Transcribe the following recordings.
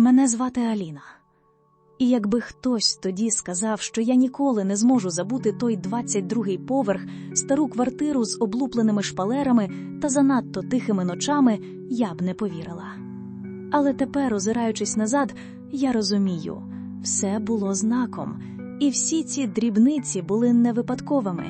Мене звати Аліна. І якби хтось тоді сказав, що я ніколи не зможу забути той 22-й поверх, стару квартиру з облупленими шпалерами та занадто тихими ночами, я б не повірила. Але тепер, озираючись назад, я розумію, все було знаком, і всі ці дрібниці були не випадковими.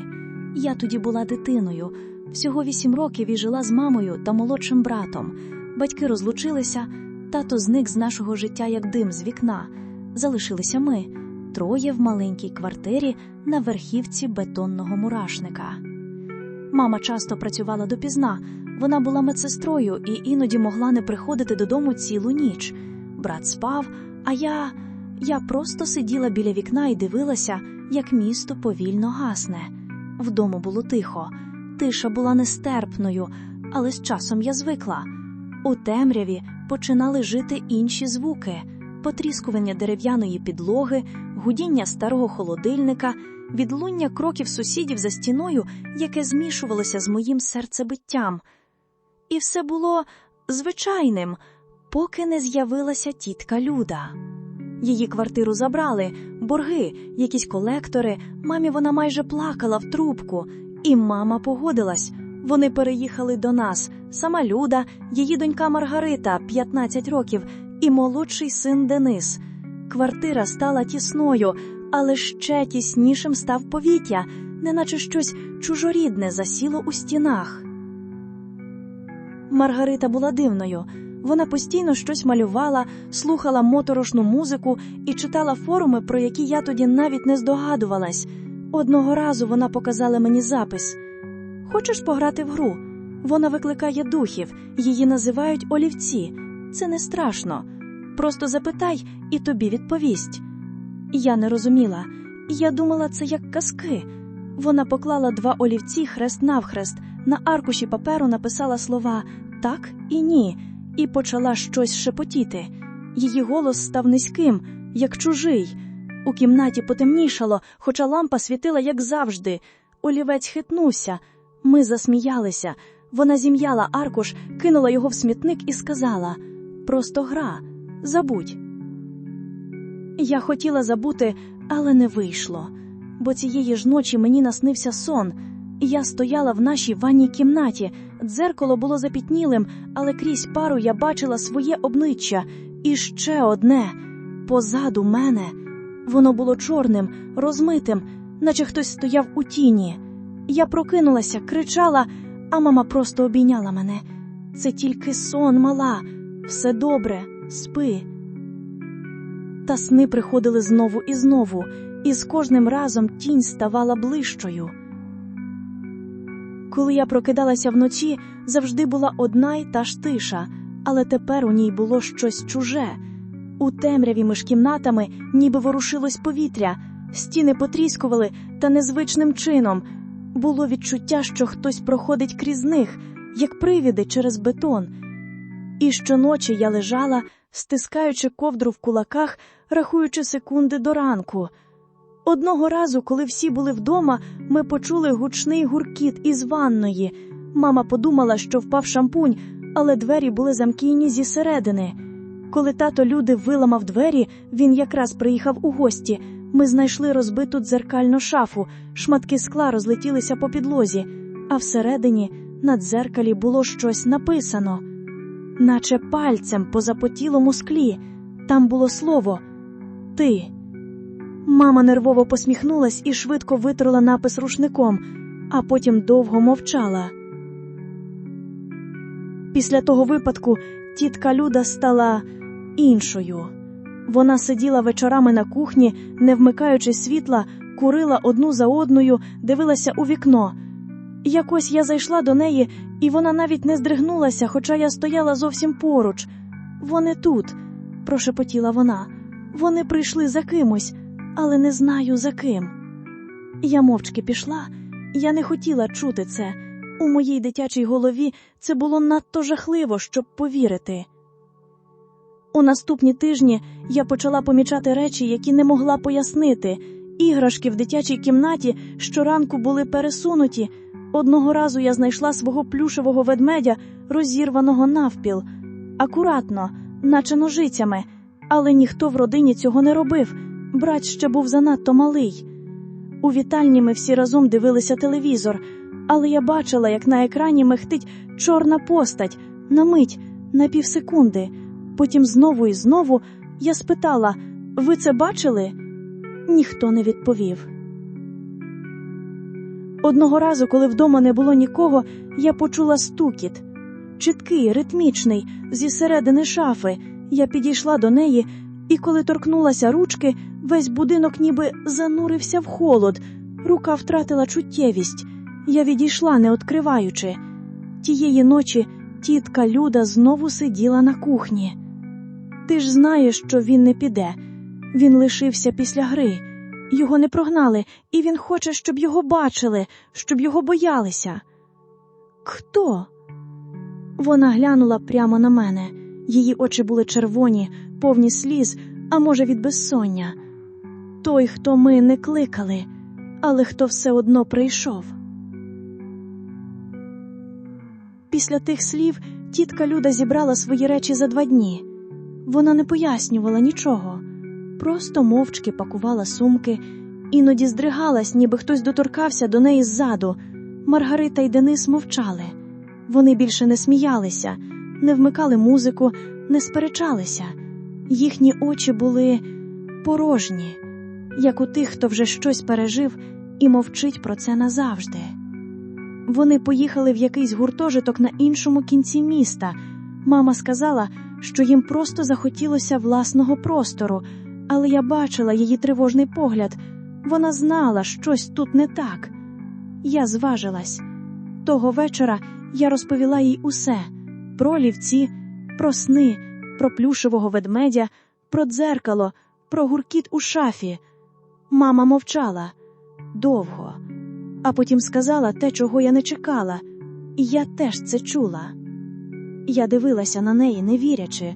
Я тоді була дитиною, всього вісім років і жила з мамою та молодшим братом. Батьки розлучилися, тато зник з нашого життя як дим з вікна. Залишилися ми троє в маленькій квартирі на верхівці бетонного мурашника. Мама часто працювала допізна, вона була медсестрою і іноді могла не приходити додому цілу ніч. Брат спав, а я. Я просто сиділа біля вікна і дивилася, як місто повільно гасне. Вдома було тихо, тиша була нестерпною, але з часом я звикла. У темряві починали жити інші звуки потріскування дерев'яної підлоги, гудіння старого холодильника, відлуння кроків сусідів за стіною, яке змішувалося з моїм серцебиттям. І все було звичайним, поки не з'явилася тітка Люда. Її квартиру забрали, борги, якісь колектори, мамі вона майже плакала в трубку, і мама погодилась. Вони переїхали до нас. Сама Люда, її донька Маргарита, 15 років, і молодший син Денис. Квартира стала тісною, але ще тіснішим став повітря, неначе щось чужорідне засіло у стінах. Маргарита була дивною. Вона постійно щось малювала, слухала моторошну музику і читала форуми, про які я тоді навіть не здогадувалась. Одного разу вона показала мені запис: Хочеш пограти в гру? Вона викликає духів, її називають олівці. Це не страшно. Просто запитай, і тобі відповість. Я не розуміла. Я думала, це як казки. Вона поклала два олівці хрест навхрест, на аркуші паперу написала слова так і ні, і почала щось шепотіти. Її голос став низьким, як чужий. У кімнаті потемнішало, хоча лампа світила, як завжди. Олівець хитнувся. Ми засміялися. Вона зім'яла аркуш, кинула його в смітник і сказала просто гра, забудь. Я хотіла забути, але не вийшло, бо цієї ж ночі мені наснився сон. Я стояла в нашій ванній кімнаті, дзеркало було запітнілим, але крізь пару я бачила своє обличчя і ще одне позаду мене. Воно було чорним, розмитим, наче хтось стояв у тіні. Я прокинулася, кричала, а мама просто обійняла мене. Це тільки сон, мала, все добре, спи. Та сни приходили знову і знову, і з кожним разом тінь ставала ближчою. Коли я прокидалася вночі, завжди була одна й та ж тиша, але тепер у ній було щось чуже. У темряві між кімнатами ніби ворушилось повітря, стіни потріскували та незвичним чином. Було відчуття, що хтось проходить крізь них, як привіди через бетон. І щоночі я лежала, стискаючи ковдру в кулаках, рахуючи секунди до ранку. Одного разу, коли всі були вдома, ми почули гучний гуркіт із ванної. Мама подумала, що впав шампунь, але двері були замкійні зі середини. Коли тато люди виламав двері, він якраз приїхав у гості. Ми знайшли розбиту дзеркальну шафу, шматки скла розлетілися по підлозі, а всередині на дзеркалі було щось написано, наче пальцем по запотілому склі. Там було слово Ти. Мама нервово посміхнулась і швидко витерла напис рушником, а потім довго мовчала. Після того випадку тітка Люда стала іншою. Вона сиділа вечорами на кухні, не вмикаючи світла, курила одну за одною, дивилася у вікно. Якось я зайшла до неї, і вона навіть не здригнулася, хоча я стояла зовсім поруч. Вони тут, прошепотіла вона. Вони прийшли за кимось, але не знаю за ким. Я мовчки пішла, я не хотіла чути це. У моїй дитячій голові це було надто жахливо, щоб повірити. У наступні тижні я почала помічати речі, які не могла пояснити. Іграшки в дитячій кімнаті щоранку були пересунуті. Одного разу я знайшла свого плюшевого ведмедя, розірваного навпіл, акуратно, наче ножицями. Але ніхто в родині цього не робив. Брат ще був занадто малий. У вітальні ми всі разом дивилися телевізор, але я бачила, як на екрані мехтить чорна постать на мить, на півсекунди. Потім знову і знову я спитала: ви це бачили? Ніхто не відповів. Одного разу, коли вдома не було нікого, я почула стукіт. Чіткий, ритмічний, зі середини шафи. Я підійшла до неї, і коли торкнулася ручки, весь будинок ніби занурився в холод. Рука втратила чуттєвість. Я відійшла, не відкриваючи. Тієї ночі тітка Люда знову сиділа на кухні. Ти ж знаєш, що він не піде. Він лишився після гри. Його не прогнали, і він хоче, щоб його бачили, щоб його боялися. Хто? Вона глянула прямо на мене. Її очі були червоні, повні сліз, а може, від безсоння. Той, хто ми не кликали, але хто все одно прийшов. Після тих слів тітка Люда зібрала свої речі за два дні. Вона не пояснювала нічого, просто мовчки пакувала сумки, іноді здригалась, ніби хтось доторкався до неї ззаду. Маргарита й Денис мовчали. Вони більше не сміялися, не вмикали музику, не сперечалися. Їхні очі були порожні, як у тих, хто вже щось пережив і мовчить про це назавжди. Вони поїхали в якийсь гуртожиток на іншому кінці міста. Мама сказала, що їм просто захотілося власного простору, але я бачила її тривожний погляд. Вона знала, щось тут не так. Я зважилась. Того вечора я розповіла їй усе про лівці, про сни, про плюшевого ведмедя, про дзеркало, про гуркіт у шафі. Мама мовчала довго, а потім сказала те, чого я не чекала, і я теж це чула. Я дивилася на неї, не вірячи.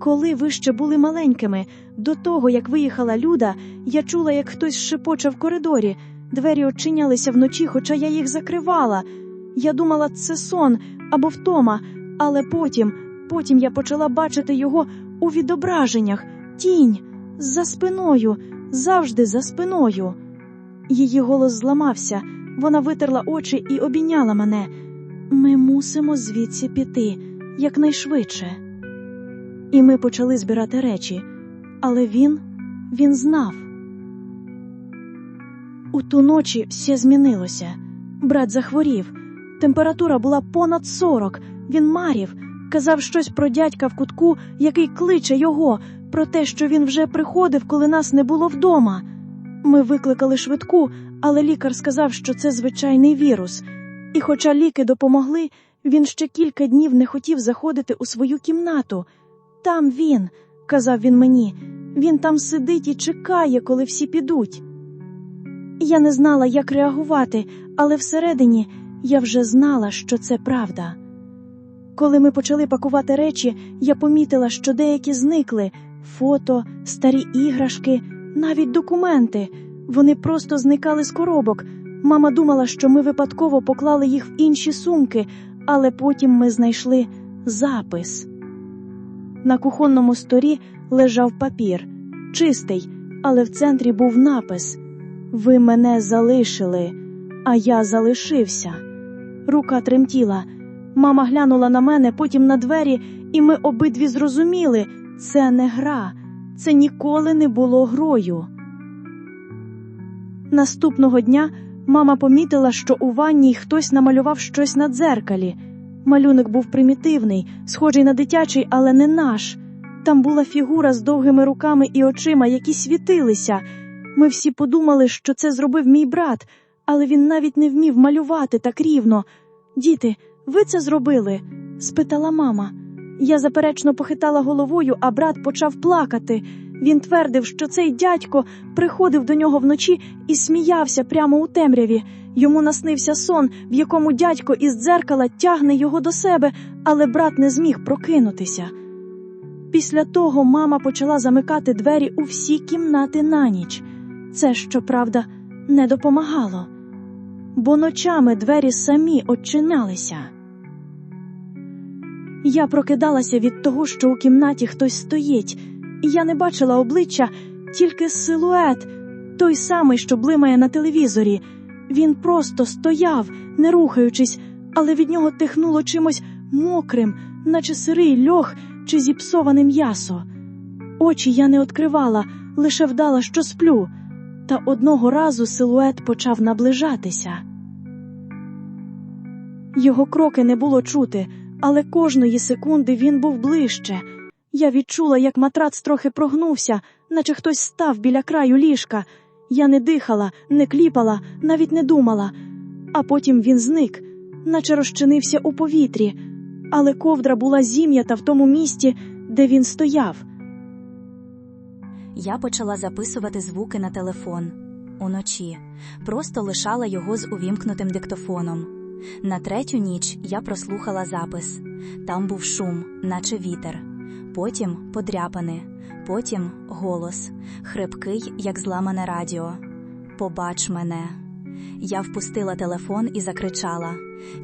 Коли ви ще були маленькими, до того, як виїхала Люда, я чула, як хтось шепоче в коридорі, двері очинялися вночі, хоча я їх закривала. Я думала, це сон або втома, але потім, потім я почала бачити його у відображеннях, тінь, за спиною, завжди за спиною. Її голос зламався, вона витерла очі і обійняла мене. Ми мусимо звідси піти якнайшвидше. І ми почали збирати речі, але він, він знав. У ту ночі все змінилося. Брат захворів. Температура була понад сорок. Він марів, казав щось про дядька в кутку, який кличе його, про те, що він вже приходив, коли нас не було вдома. Ми викликали швидку, але лікар сказав, що це звичайний вірус. І, хоча ліки допомогли, він ще кілька днів не хотів заходити у свою кімнату. Там він, казав він мені, він там сидить і чекає, коли всі підуть. Я не знала, як реагувати, але всередині я вже знала, що це правда. Коли ми почали пакувати речі, я помітила, що деякі зникли фото, старі іграшки, навіть документи. Вони просто зникали з коробок. Мама думала, що ми випадково поклали їх в інші сумки, але потім ми знайшли запис. На кухонному сторі лежав папір, чистий, але в центрі був напис Ви мене залишили, а я залишився. Рука тремтіла. Мама глянула на мене, потім на двері, і ми обидві зрозуміли це не гра, це ніколи не було грою. Наступного дня мама помітила, що у ванній хтось намалював щось на дзеркалі. Малюнок був примітивний, схожий на дитячий, але не наш. Там була фігура з довгими руками і очима, які світилися. Ми всі подумали, що це зробив мій брат, але він навіть не вмів малювати так рівно. Діти, ви це зробили? спитала мама. Я заперечно похитала головою, а брат почав плакати. Він твердив, що цей дядько приходив до нього вночі і сміявся прямо у темряві. Йому наснився сон, в якому дядько із дзеркала тягне його до себе, але брат не зміг прокинутися. Після того мама почала замикати двері у всі кімнати на ніч. Це, щоправда, не допомагало, бо ночами двері самі очинялися. Я прокидалася від того, що у кімнаті хтось стоїть. Я не бачила обличчя, тільки силует, той самий, що блимає на телевізорі. Він просто стояв, не рухаючись, але від нього тихнуло чимось мокрим, наче сирий льох чи зіпсоване м'ясо. Очі я не відкривала, лише вдала, що сплю, та одного разу силует почав наближатися. Його кроки не було чути, але кожної секунди він був ближче. Я відчула, як матрац трохи прогнувся, наче хтось став біля краю ліжка. Я не дихала, не кліпала, навіть не думала. А потім він зник, наче розчинився у повітрі, але ковдра була зім'ята в тому місці, де він стояв. Я почала записувати звуки на телефон уночі, просто лишала його з увімкнутим диктофоном. На третю ніч я прослухала запис. Там був шум, наче вітер. Потім подряпини, потім голос, хрипкий, як зламане радіо. Побач мене. Я впустила телефон і закричала.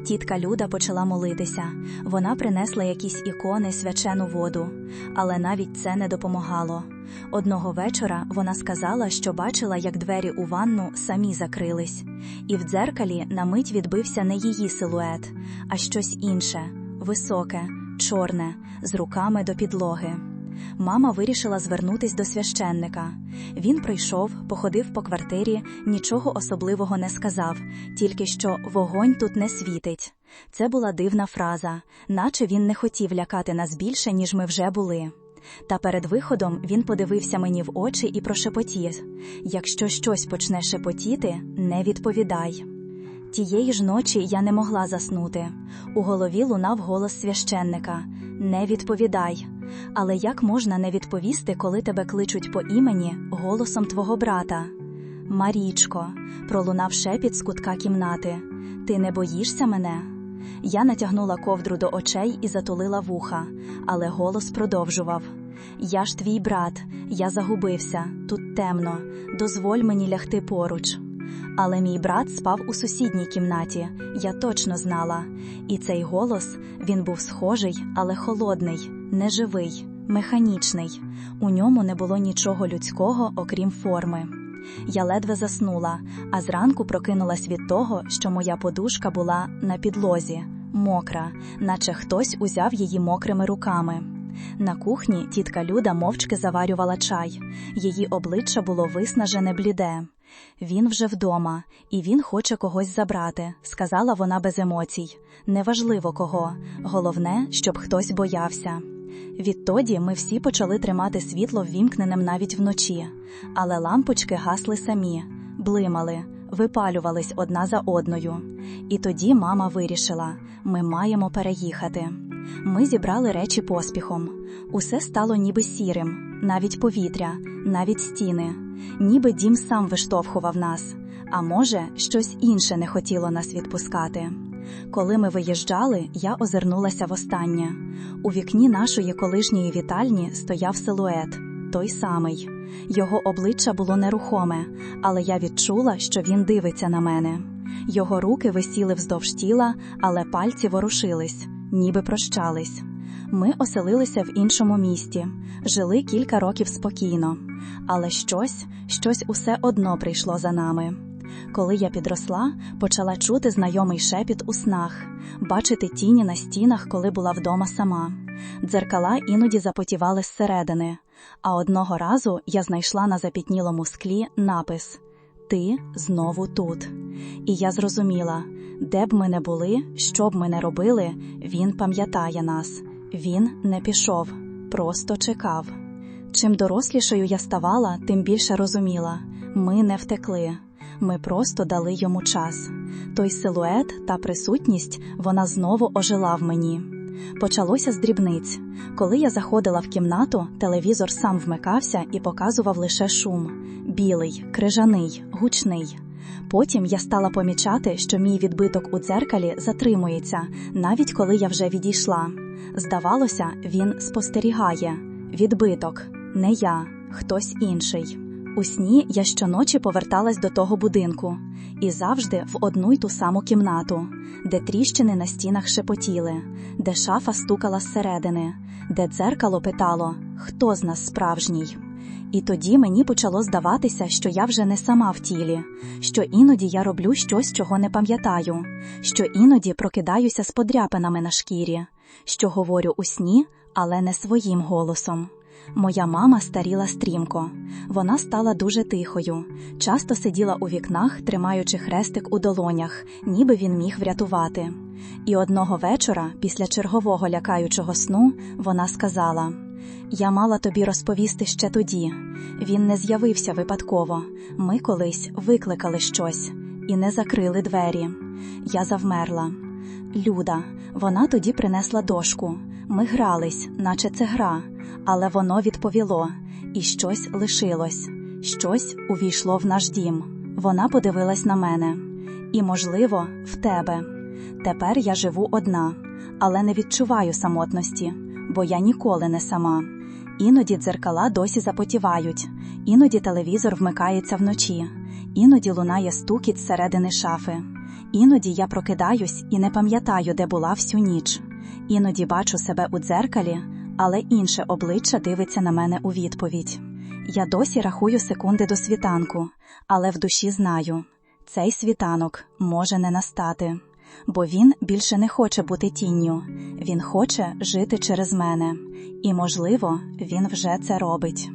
Тітка Люда почала молитися. Вона принесла якісь ікони, свячену воду, але навіть це не допомагало. Одного вечора вона сказала, що бачила, як двері у ванну самі закрились, і в дзеркалі на мить відбився не її силует, а щось інше високе, чорне, з руками до підлоги. Мама вирішила звернутись до священника. Він прийшов, походив по квартирі, нічого особливого не сказав, тільки що вогонь тут не світить. Це була дивна фраза, наче він не хотів лякати нас більше, ніж ми вже були. Та перед виходом він подивився мені в очі і прошепотів якщо щось почне шепотіти, не відповідай. Тієї ж ночі я не могла заснути. У голові лунав голос священника Не відповідай. Але як можна не відповісти, коли тебе кличуть по імені голосом твого брата? Марічко, пролунав шепіт з кутка кімнати. Ти не боїшся мене? Я натягнула ковдру до очей і затулила вуха, але голос продовжував Я ж твій брат, я загубився, тут темно, дозволь мені лягти поруч. Але мій брат спав у сусідній кімнаті, я точно знала. І цей голос він був схожий, але холодний, неживий, механічний. У ньому не було нічого людського, окрім форми. Я ледве заснула, а зранку прокинулась від того, що моя подушка була на підлозі, мокра, наче хтось узяв її мокрими руками. На кухні тітка Люда мовчки заварювала чай, її обличчя було виснажене бліде. Він вже вдома, і він хоче когось забрати, сказала вона без емоцій. Неважливо кого, головне, щоб хтось боявся. Відтоді ми всі почали тримати світло ввімкненим навіть вночі, але лампочки гасли самі, блимали, випалювались одна за одною. І тоді мама вирішила: ми маємо переїхати. Ми зібрали речі поспіхом. Усе стало ніби сірим, навіть повітря, навіть стіни, ніби дім сам виштовхував нас, а може, щось інше не хотіло нас відпускати. Коли ми виїжджали, я озирнулася востаннє. У вікні нашої колишньої вітальні стояв силует, той самий. Його обличчя було нерухоме, але я відчула, що він дивиться на мене. Його руки висіли вздовж тіла, але пальці ворушились, ніби прощались. Ми оселилися в іншому місті, жили кілька років спокійно, але щось, щось усе одно прийшло за нами. Коли я підросла, почала чути знайомий шепіт у снах, бачити тіні на стінах, коли була вдома сама. Дзеркала іноді запотівали зсередини, а одного разу я знайшла на запітнілому склі напис Ти знову тут. І я зрозуміла, де б ми не були, що б ми не робили, він пам'ятає нас. Він не пішов, просто чекав. Чим дорослішою я ставала, тим більше розуміла ми не втекли. Ми просто дали йому час. Той силует та присутність вона знову ожила в мені. Почалося з дрібниць. Коли я заходила в кімнату, телевізор сам вмикався і показував лише шум білий, крижаний, гучний. Потім я стала помічати, що мій відбиток у дзеркалі затримується, навіть коли я вже відійшла. Здавалося, він спостерігає відбиток, не я, хтось інший. У сні я щоночі поверталась до того будинку і завжди в одну й ту саму кімнату, де тріщини на стінах шепотіли, де шафа стукала зсередини, де дзеркало питало хто з нас справжній. І тоді мені почало здаватися, що я вже не сама в тілі, що іноді я роблю щось, чого не пам'ятаю, що іноді прокидаюся з подряпинами на шкірі, що говорю у сні, але не своїм голосом. Моя мама старіла стрімко. Вона стала дуже тихою, часто сиділа у вікнах, тримаючи хрестик у долонях, ніби він міг врятувати. І одного вечора, після чергового лякаючого сну, вона сказала: Я мала тобі розповісти ще тоді. Він не з'явився випадково. Ми колись викликали щось і не закрили двері. Я завмерла. Люда, вона тоді принесла дошку. Ми грались, наче це гра, але воно відповіло, і щось лишилось, щось увійшло в наш дім. Вона подивилась на мене, і, можливо, в тебе. Тепер я живу одна, але не відчуваю самотності, бо я ніколи не сама. Іноді дзеркала досі запотівають, іноді телевізор вмикається вночі, іноді лунає стукіт зсередини шафи. Іноді я прокидаюсь і не пам'ятаю, де була всю ніч. Іноді бачу себе у дзеркалі, але інше обличчя дивиться на мене у відповідь. Я досі рахую секунди до світанку, але в душі знаю, цей світанок може не настати, бо він більше не хоче бути тінню, він хоче жити через мене, і, можливо, він вже це робить.